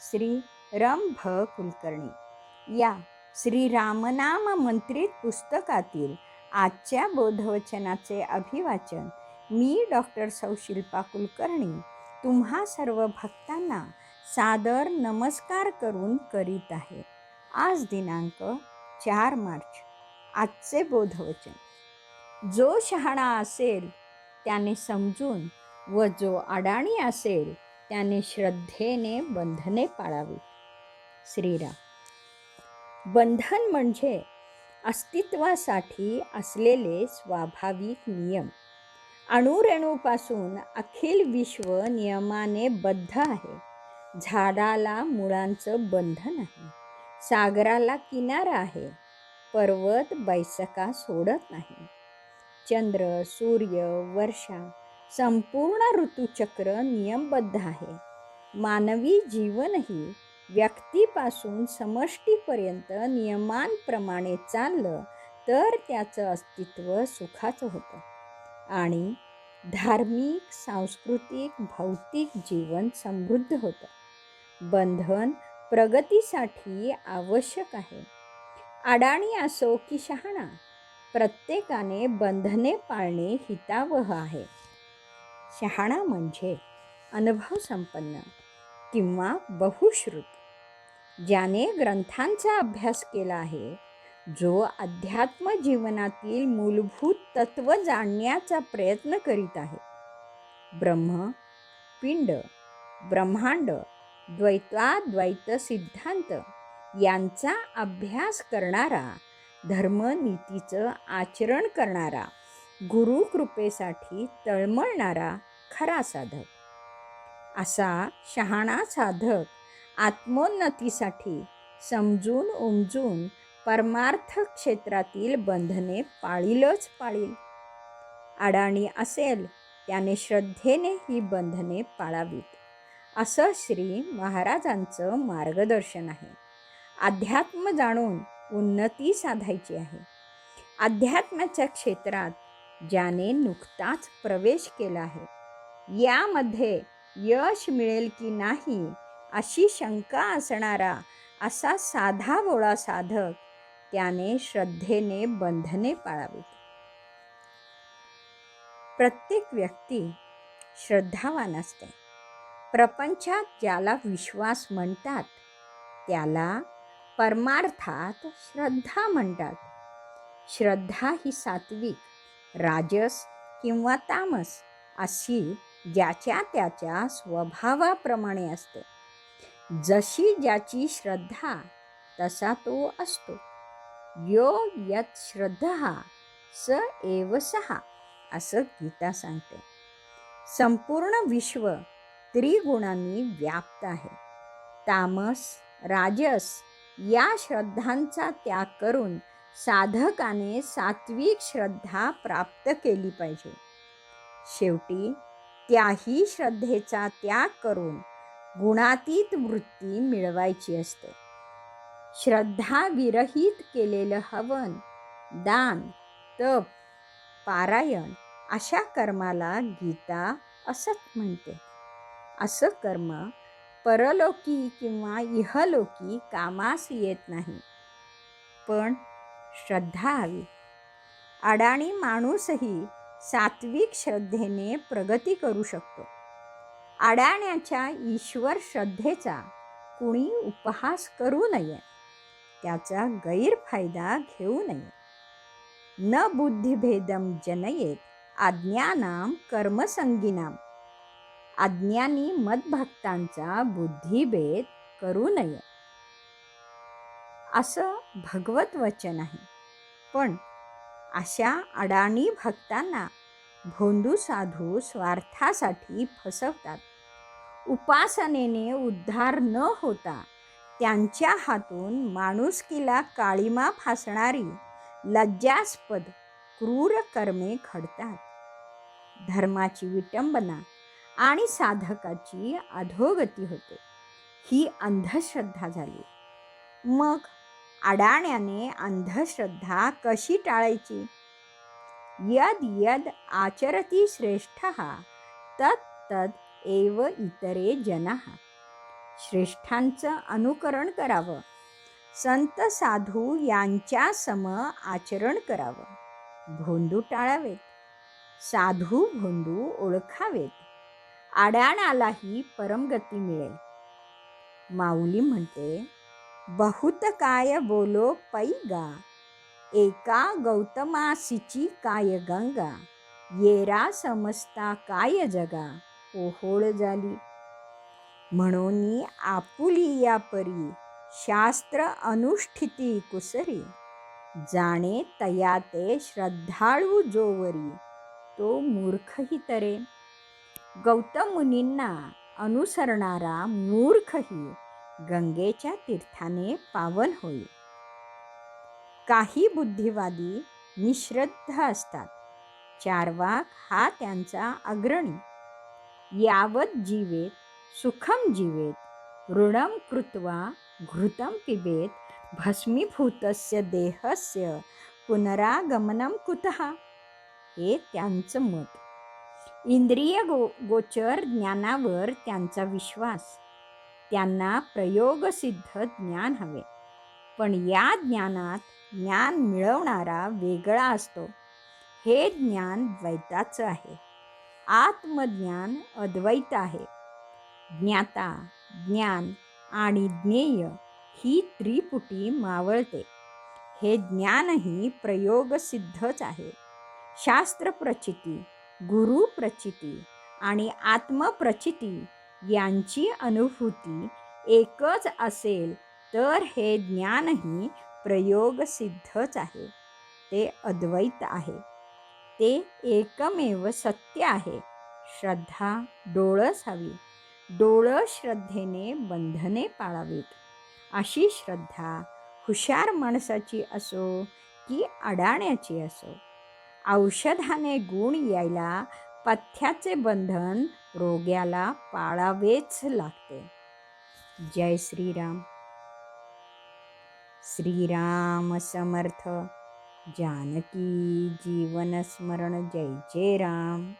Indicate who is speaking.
Speaker 1: श्री रम भ. कुलकर्णी. या श्री रामनाम मंत्रित पुस्तकातील आजच्या बोधवचनाचे अभिवाचन मी डॉक्टर सौ शिल्पा कुलकर्णी तुम्हा सर्व भक्तांना सादर नमस्कार करून करीत आहे. आज दिनांक चार मार्च आजचे बोधवचन. जो शहाणा असेल त्याने समजून व जो अडाणी असेल त्याने श्रद्धेने बंधने पाळावी. श्रीराम. बंधन म्हणजे अस्तित्वासाठी असलेले स्वाभाविक नियम. अणुरेणूपासून अखिल विश्व नियमाने बद्ध आहे. झाडाला मुळांचं बंधन आहे. सागराला किनारा आहे. पर्वत बैसका सोडत नाही. चंद्र सूर्य वर्षा संपूर्ण ऋतुचक्र नियमबद्ध आहे. मानवी जीवनही व्यक्तीपासून समष्टीपर्यंत नियमांप्रमाणे चाललं तर त्याचं अस्तित्व सुखाचं होतं. आणि धार्मिक सांस्कृतिक भौतिक जीवन समृद्ध होतं. बंधन प्रगतीसाठी आवश्यक आहे. अडाणी असो की शहाणा प्रत्येकाने बंधने पाळणे हितावह आहे. शहाणा म्हणजे अनुभव संपन्न किंवा बहुश्रुत. ज्याने ग्रंथांचा अभ्यास केला आहे जो अध्यात्म जीवनातील मूलभूत तत्व जाणण्याचा प्रयत्न करीत आहे. ब्रह्म पिंड ब्रह्मांड द्वैताद्वैत सिद्धांत यांचा अभ्यास करणारा धर्मनीतीचं आचरण करणारा गुरुकृपेसाठी तळमळणारा खरा साधक. असा शहाणा साधक आत्मोन्नतीसाठी समजून उमजून परमार्थ क्षेत्रातील बंधने पाळीलच पाळील. अडाणी असेल त्याने श्रद्धेने ही बंधने पाळावीत. असं श्री महाराजांचं मार्गदर्शन आहे. अध्यात्म जाणून उन्नती साधायची आहे. अध्यात्माच्या क्षेत्रात ज्याने नुकताच प्रवेश केला आहे यामध्ये यश मिळेल की नाही अशी शंका असणारा असा साधा बोळा साधक त्याने श्रद्धेने बंधने पाळावीत. प्रत्येक व्यक्ती श्रद्धावान असते. प्रपंचात ज्याला विश्वास म्हणतात त्याला परमार्थात श्रद्धा म्हणतात. श्रद्धा ही सात्विक राजस किंवा तामस अशी ज्याच्या त्याच्या स्वभावाप्रमाणे असते. जशी ज्याची श्रद्धा तसा तो असतो. यो यत श्रद्धा स एव सहा असं गीता सांगते. संपूर्ण विश्व त्रिगुणांनी व्याप्त आहे. तामस राजस या श्रद्धांचा त्याग करून साधकाने सात्विक श्रद्धा प्राप्त केली पाहिजे. शेवटी त्याही श्रद्धेचा त्याग करून गुणातीत वृत्ती मिळवायची असते. श्रद्धा विरहित केलेलं हवन दान तप पारायण अशा कर्माला गीता असंच म्हणते. असं कर्म परलोकी किंवा इहलोकी कामास येत नाही. पण श्रद्धा हवी. अडाणी माणूसही सात्विक श्रद्धेने प्रगती करू शकतो. अडाण्याच्या ईश्वर श्रद्धेचा कुणी उपहास करू नये. त्याचा गैरफायदा घेऊ नये. न बुद्धिभेदम जनयेत आज्ञानाम कर्मसंगीनाम अज्ञानी मदभक्तांचा बुद्धिभेद करू नये. असं भगवत वचन आहे. पण अशा अडाणी भक्तांना भोंदू साधू स्वार्थासाठी फसवतात. उपासनेने उद्धार न होता त्यांच्या हातून माणुसकीला काळीमा फासणारी लज्जास्पद क्रूर कर्मे घडतात. धर्माची विटंबना आणि साधकाची अधोगती होते. ही अंधश्रद्धा झाली. मग अडाण्याने अंधश्रद्धा कशी टाळायची? यद यद आचरती श्रेष्ठ तत् तद एव इतरे जनाः. श्रेष्ठांचं अनुकरण करावं. संत साधू यांच्या सम आचरण करावं. भोंदू टाळावेत. साधू भोंदू ओळखावेत. आडाणालाही परमगती मिळेल. माऊली म्हणते बहुत काय बोलो पैगा। एका गौतमासीची काय गंगा। येरा समजता काय जगा। ओहोळ झाली। म्हणून आपुली या परी शास्त्र अनुष्ठिती कुसरी। जाणे तया ते श्रद्धाळू जोवरी। तो मूर्खही तरे। गौतम मुनींना अनुसरणारा मूर्खही। गंगेच्या तीर्थाने पावन होईल. काही बुद्धिवादी निश्रद्ध असतात. चारवाक हा त्यांचा अग्रणी. यावत जीवेत सुखम जीवेत ऋणम कृत्वा घृतं पिबेत भस्मीभूतस्य देहस्य पुनरागमनम कुतः? हे त्यांचं मत. इंद्रिय गो गोचर ज्ञानावर त्यांचा विश्वास. त्यांना प्रयोगसिद्ध ज्ञान हवे. पण या ज्ञानात ज्ञान मिळवणारा वेगळा असतो. हे ज्ञान द्वैताचं आहे. आत्मज्ञान अद्वैत आहे. ज्ञाता ज्ञान आणि ज्ञेय ही त्रिपुटी मावळते. हे ज्ञानही प्रयोगसिद्धच आहे. शास्त्रप्रचिती गुरुप्रचिती आणि आत्मप्रचिती यांची अनुभूती एकच असेल तर हे ज्ञानही प्रयोगसिद्धच आहे. ते अद्वैत आहे. ते एकमेव सत्य आहे. श्रद्धा डोळस हवी. डोळं श्रद्धेने बंधने पाळावीत. अशी श्रद्धा हुशार माणसाची असो की अडाण्याची असो. औषधाने गुण यायला पथ्याचे बंधन रोग्याला पाळावेच लागते. जय श्रीराम. श्रीराम समर्थ. जानकी जीवन स्मरण. जय जय राम.